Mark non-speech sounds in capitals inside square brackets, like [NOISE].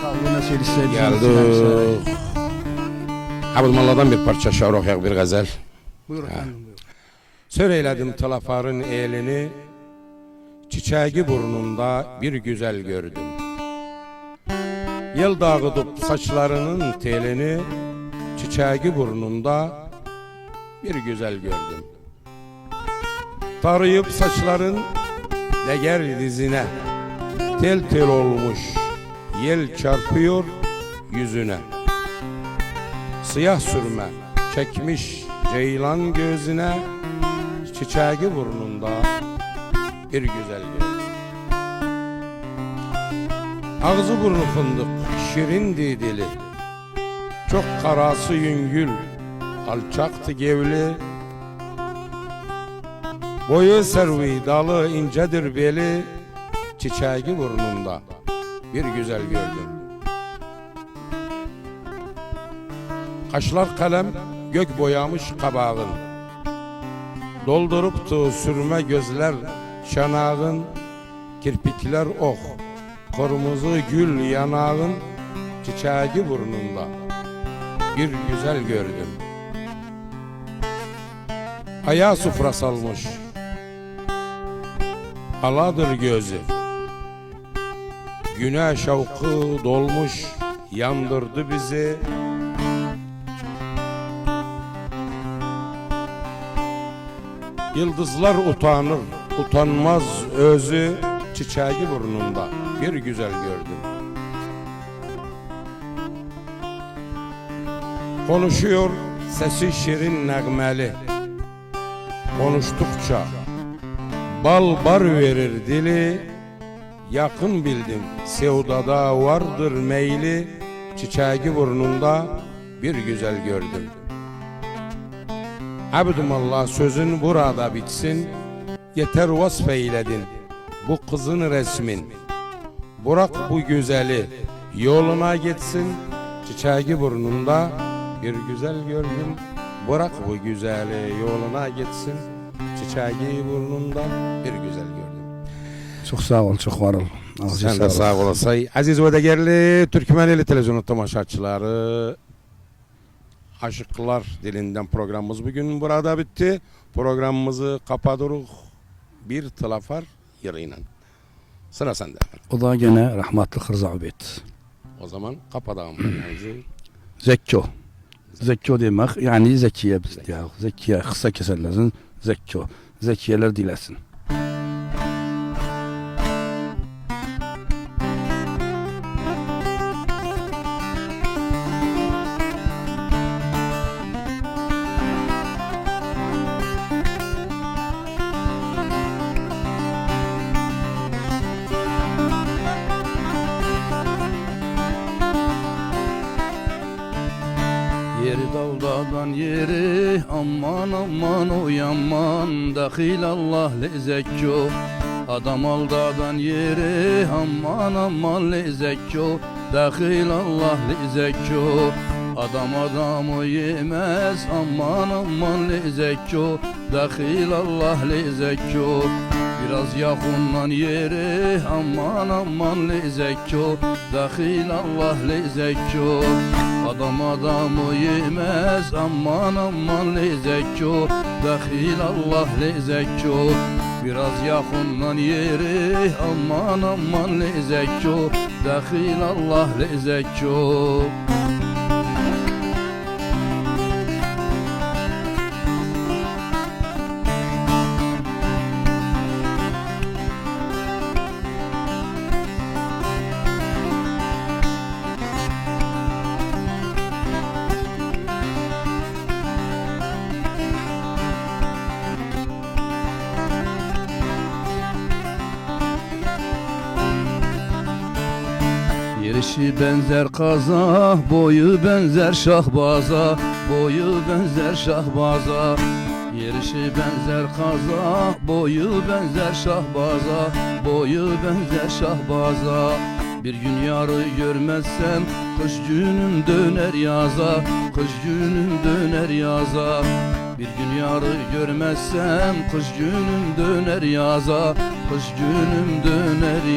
Kavlu'na söyleseydi. Geldik. Abdülmallah'dan bir parça şavr okuyak bir gazel. Buyur efendim buyur. Söreyledim talafarın elini, çiçeği burnunda bir güzel gördüm. Yıl dağıdıp saçlarının telini, çiçeği burnunda bir güzel gördüm. Tarayıp saçların leger dizine, tel tel olmuş, yel çarpıyor yüzüne. Siyah sürme çekmiş ceylan gözüne, çiçeği burnunda bir güzel gördüm. Ağzı burnu fındık, şirin dili. Çok karası yüngül, alçaktı gevli. Boyu servi, dalı incedir beli, çiçeği burnunda bir güzel gördüm. Kaşlar kalem, gök boyamış kabağın. Dolduruptu sürme gözler şanağın, kirpikler oh, kırmızı gül yanağın, çiçeği burnunda bir güzel gördüm. Ayağı sufra salmış, aladır gözü. Güneş şavkı dolmuş, yandırdı bizi. Yıldızlar utanır, utanmaz özü çiçeği burnunda bir güzel gördüm. Konuşuyor sesi şirin nəğməli. Konuştukça bal bar verir dili. Yakın bildim sevdada vardır meyli. Çiçeği burnunda bir güzel gördüm. Abdümallah sözün burada bitsin. Yeter vasf eyledin bu kızın resmin. Bırak bu güzeli yoluna gitsin. Çiçeği burnunda bir güzel gördüm. Bırak bu güzeli yoluna gitsin. Çiçeği burnunda bir güzel gördüm. Çok sağ ol, çok var ol. Ağzı Sen de sağ olasay. Aziz ve değerli Türkmeneli televizyonu tamaşaçıları, Aşıklar dilinden programımız bugün burada bitti. Programımızı kapatırıq bir tılafar yırıyla. Sıra sende. O da gene rahmetli Hırza Abid. O zaman programımızı. [CLEARS THROAT] Zekko. Zekko demek yani zekiye biz diyor. Zekiye kısa keserlerin zekko. Zekiyeler dilesin. Yeri davdadan yeri. Aman aman uyanman Dahil Allah lezekko Adam aldadan yeri. Aman aman lezekko Dahil Allah lezekko Adam adamı yemez. Aman aman lezekko Dahil Allah lezekko Biraz yakından yeri aman aman lezekko Dahil Allah lezekko Adam adamı yemez aman aman lezekko Dahil Allah lezekko Biraz yakından yeri aman aman lezekko Dahil Allah lezekko Yerişi benzer kaza, boyu benzer şahbaza Boyu benzer şahbaza. Yerişi benzer kaza, boyu benzer şahbaza Boyu benzer şahbaza. Bir gün yarı görmezsem Kış günüm döner yaza Kış günüm döner yaza. Bir gün yarı görmezsem Kış günüm döner yaza Kış günüm döner